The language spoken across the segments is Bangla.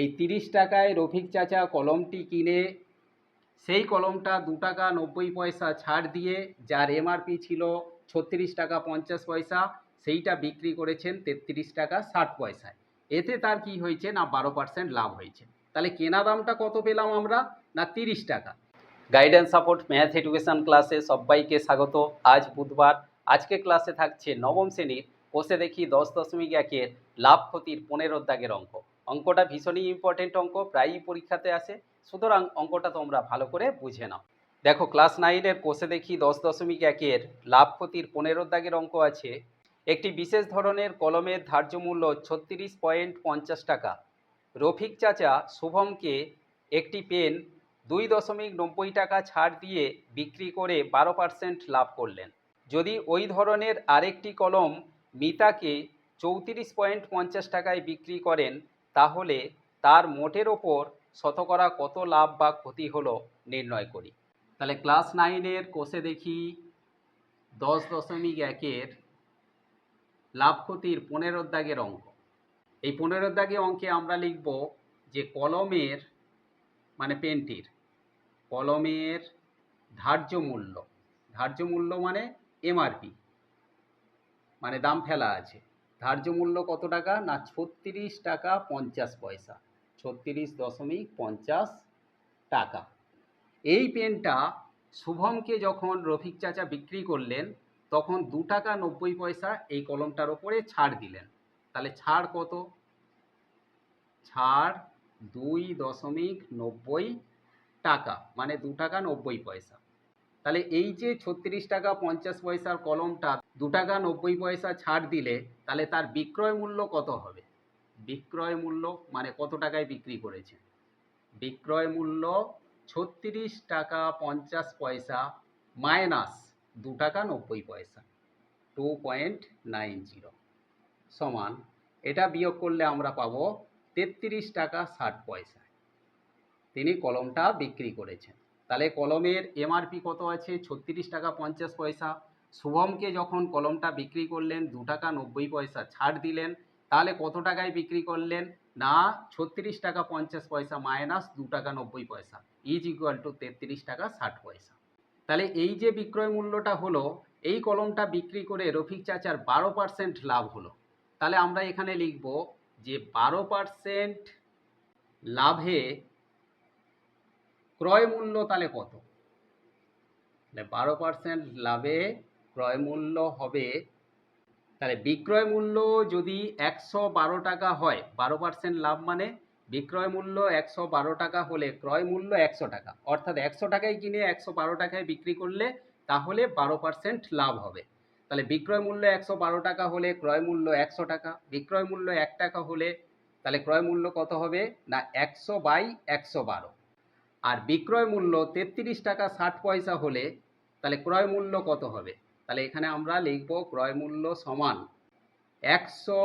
এই তিরিশ টাকায় রফিক চাচা কলমটি কিনে, সেই কলমটা দু টাকা নব্বই পয়সা ছাড় দিয়ে, যার এমআরপি ছিল ছত্রিশ টাকা পঞ্চাশ পয়সা, সেইটা বিক্রি করেছেন তেত্রিশ টাকা ষাট পয়সায়। এতে তার কি হয়েছে না বারো পার্সেন্ট লাভ হয়েছে? তাহলে কেনা দামটা কত পেলাম আমরা? না তিরিশ টাকা। গাইডেন্স সাপোর্ট ম্যাথ এডুকেশন ক্লাসে সবাইকে স্বাগত। আজ বুধবার। আজকে ক্লাসে থাকছে নবম শ্রেণির। কোষে দেখি দশ দশমিক একের লাভ ক্ষতির পনেরো দাগের অঙ্ক। অঙ্কটা ভীষণই ইম্পর্টেন্ট অঙ্ক, প্রায়ই পরীক্ষাতে আসে। সুতরাং অঙ্কটা তোমরা ভালো করে বুঝে নাও। দেখো ক্লাস নাইনের কোষে দেখি দশ দশমিক একের লাভ ক্ষতির পনেরো দাগের অঙ্ক আছে। একটি বিশেষ ধরনের কলমের ধার্য মূল্য ছত্রিশ পয়েন্ট পঞ্চাশ টাকা। রফিক চাচা শুভমকে একটি পেন দুই দশমিক নব্বই টাকা ছাড় দিয়ে বিক্রি করে বারো পার্সেন্ট লাভ করলেন। যদি ওই ধরনের আরেকটি কলম মিতাকে চৌত্রিশ পয়েন্ট পঞ্চাশ টাকায় বিক্রি করেন তাহলে তার মোটের ওপর শতকরা কত লাভ বা ক্ষতি হলো নির্ণয় করি। তাহলে ক্লাস নাইনের কোষে দেখি দশ দশমিক একের লাভ ক্ষতির পনেরো দাগের অঙ্ক। এই পনেরো দাগে অঙ্কে আমরা লিখব যে কলমের মানে পেনটির কলমের ধার্য মূল্য। ধার্য মূল্য মানে এমআরপি মানে দাম ফেলা আছে। ধার্য মূল্য কত টাকা? না, ছত্রিশ টাকা পঞ্চাশ পয়সা। ছত্রিশ দশমিক পঞ্চাশ টাকা। এই পেনটা শুভমকে যখন রফিক চাচা বিক্রি করলেন, তখন দু টাকা নব্বই পয়সা এই কলমটার ওপরে ছাড় দিলেন। তাহলে ছাড় কত? ছাড় দুই দশমিক নব্বই টাকা মানে দু টাকা নব্বই পয়সা। তাহলে এই যে ছত্রিশ টাকা পঞ্চাশ পয়সার কলমটা দু টাকা নব্বই পয়সা ছাড় দিলে তাহলে তার বিক্রয় মূল্য কত হবে? বিক্রয় মূল্য মানে কত টাকায় বিক্রি করেছে? বিক্রয় মূল্য ছত্রিশ টাকা পঞ্চাশ পয়সা মাইনাস দু টাকা নব্বই পয়সা, টু পয়েন্ট নাইন জিরো সমান, এটা বিয়োগ করলে আমরা পাবো তেত্রিশ টাকা ষাট পয়সা। তিনি কলমটা বিক্রি করেছেন। তাহলে কলমের এমআরপি কত আছে? ছত্রিশ টাকা পঞ্চাশ পয়সা শুভমকে যখন কলমটা বিক্রি করলেন, দু টাকা নব্বই পয়সা ছাড় দিলেন, তাহলে কত টাকায় বিক্রি করলেন? না, ছত্রিশ টাকা পঞ্চাশ পয়সা মাইনাস দু টাকা নব্বই পয়সা ইজ ইকুয়াল টু তেত্রিশ টাকা ষাট পয়সা। তাহলে এই যে বিক্রয় মূল্যটা হলো, এই কলমটা বিক্রি করে রফিক চাচার বারো পার্সেন্ট লাভ হলো। তাহলে আমরা এখানে লিখব যে বারো পার্সেন্ট লাভে ক্রয় মূল্য তাহলে কত? বারো পার্সেন্ট লাভে ক্রয় মূল্য হবে, তাহলে বিক্রয় মূল্য যদি একশো বারো টাকা হয়, বারো পার্সেন্ট লাভ মানে বিক্রয় মূল্য একশো বারো টাকা হলে ক্রয় মূল্য একশো টাকা। অর্থাৎ একশো টাকায় কিনে একশো বারো টাকায় বিক্রি করলে তাহলে বারো পার্সেন্ট লাভ হবে। তাহলে বিক্রয় মূল্য একশো বারো টাকা হলে ক্রয় মূল্য একশো টাকা, বিক্রয় মূল্য এক টাকা হলে তাহলে ক্রয় মূল্য কত হবে? না, একশো বাই একশো বারো। আর বিক্রয় মূল্য তেত্রিশ টাকা ষাট পয়সা হলে তাহলে ক্রয় মূল্য কত হবে? তাহলে এখানে আমরা লিখব ক্রয় মূল্য সমান একশো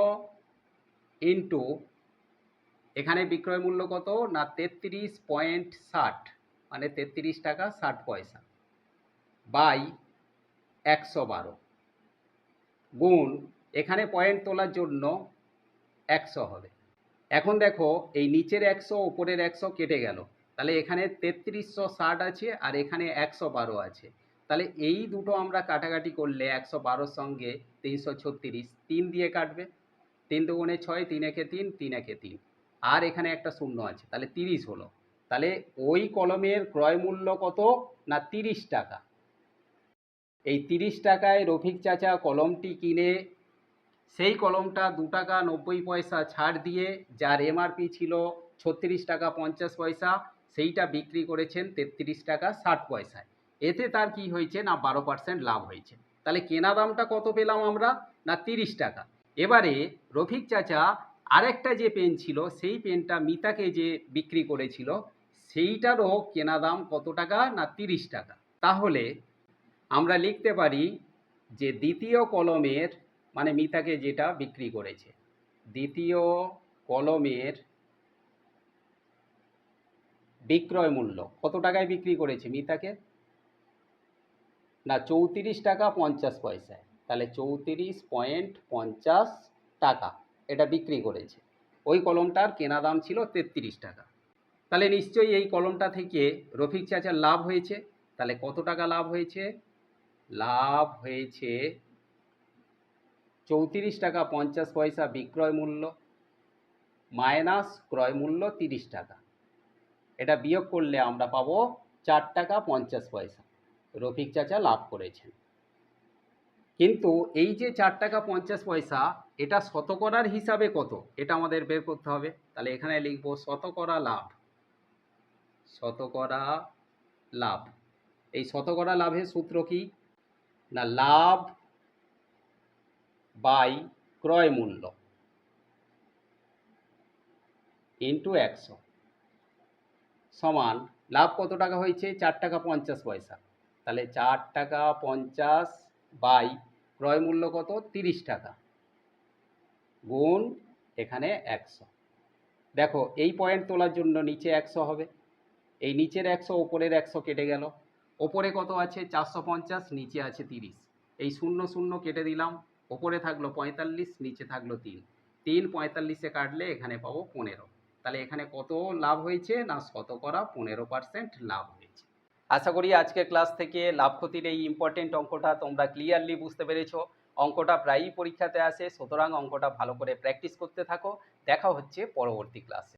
ইন্টু, এখানে বিক্রয় মূল্য কত? না তেত্রিশ পয়েন্ট ষাট মানে তেত্রিশ টাকা ষাট পয়সা, বাই একশো বারো, গুণ, এখানে পয়েন্ট তোলার জন্য একশো হবে। এখন দেখো, এই নিচের একশো ওপরের একশো কেটে গেল, তাহলে এখানে তেত্রিশশো ষাট আছে আর এখানে একশো বারো আছে। তাহলে এই দুটো আমরা কাটাকাটি করলে একশো বারোর সঙ্গে তিনশো ছত্রিশ তিন দিয়ে কাটবে। তিন দুগুণে ছয়, তিন একে তিন তিন একে তিন। আর এখানে একটা শূন্য আছে, তাহলে তিরিশ হলো। তাহলে ওই কলমের ক্রয় মূল্য কত? না, তিরিশ টাকা। এই তিরিশ টাকায় রফিক চাচা কলমটি কিনে, সেই কলমটা দু টাকা নব্বই পয়সা ছাড় দিয়ে, যার এমআরপি ছিল ছত্রিশ টাকা পঞ্চাশ পয়সা, সেইটা বিক্রি করেছেন তেত্রিশ টাকা ষাট পয়সায়। এতে তার কি হয়েছে না বারো পার্সেন্ট লাভ হয়েছে? তাহলে কেনা দামটা কত পেলাম আমরা? না তিরিশ টাকা। এবারে রফিক চাচা আরেকটা যে পেন ছিল, সেই পেনটা মিতাকে যে বিক্রি করেছিল, সেইটারও কেনা দাম কত টাকা না তিরিশ টাকা? তাহলে আমরা লিখতে পারি যে দ্বিতীয় কলমের মানে মিতাকে যেটা বিক্রি করেছে, দ্বিতীয় কলমের বিক্রয় মূল্য কত টাকায় বিক্রি করেছে মিতাকে? না, চৌত্রিশ টাকা পঞ্চাশ পয়সায়। তাহলে চৌত্রিশ পয়েন্ট পঞ্চাশ টাকা এটা বিক্রি করেছে। ওই কলমটার কেনা দাম ছিল তেত্রিশ টাকা। তাহলে নিশ্চয়ই এই কলমটা থেকে রফিক চাচার লাভ হয়েছে। তাহলে কত টাকা লাভ হয়েছে? লাভ হয়েছে চৌত্রিশ টাকা পঞ্চাশ পয়সা বিক্রয় মূল্য মাইনাস ক্রয় মূল্য তিরিশ টাকা। এটা বিয়োগ করলে আমরা পাবো চার টাকা পঞ্চাশ পয়সা। রফিক চাচা লাভ করেছেন। কিন্তু এই যে চার টাকা পঞ্চাশ পয়সা, এটা শতকরার হিসাবে কত? এটা আমাদের বের করতে হবে। তাহলে এখানে লিখব শতকরা লাভ। শতকরা লাভ। এই শতকরা লাভের সূত্র কি? না, লাভ বাই ক্রয় মূল্য ইন্টু একশো সমান, লাভ কত টাকা হয়েছে? চার টাকা পঞ্চাশ পয়সা। তাহলে চার টাকা পঞ্চাশ বাই ক্রয় মূল্য কত? তিরিশ টাকা। গুণ এখানে একশো। দেখো, এই পয়েন্ট তোলার জন্য নিচে একশো হবে। এই নিচের একশো ওপরের একশো কেটে গেল। ওপরে কত আছে? চারশো পঞ্চাশ, নিচে আছে তিরিশ। এই শূন্য শূন্য কেটে দিলাম। ওপরে থাকল পঁয়তাল্লিশ, নিচে থাকল তিন। তিন পঁয়তাল্লিশে কাটলে এখানে পাবো পনেরো। তাহলে এখানে কত লাভ হয়েছে? না শতকরা পনেরো পার্সেন্ট লাভ হয়েছে। আশা করি আজকের ক্লাস থেকে লাভ ক্ষতির এই ইম্পর্টেন্ট অঙ্কটা তোমরা ক্লিয়ারলি বুঝতে পেরেছ। অঙ্কটা প্রায়ই পরীক্ষাতে আসে, সুতরাং অঙ্কটা ভালো করে প্র্যাকটিস করতে থাকো। দেখা হচ্ছে পরবর্তী ক্লাসে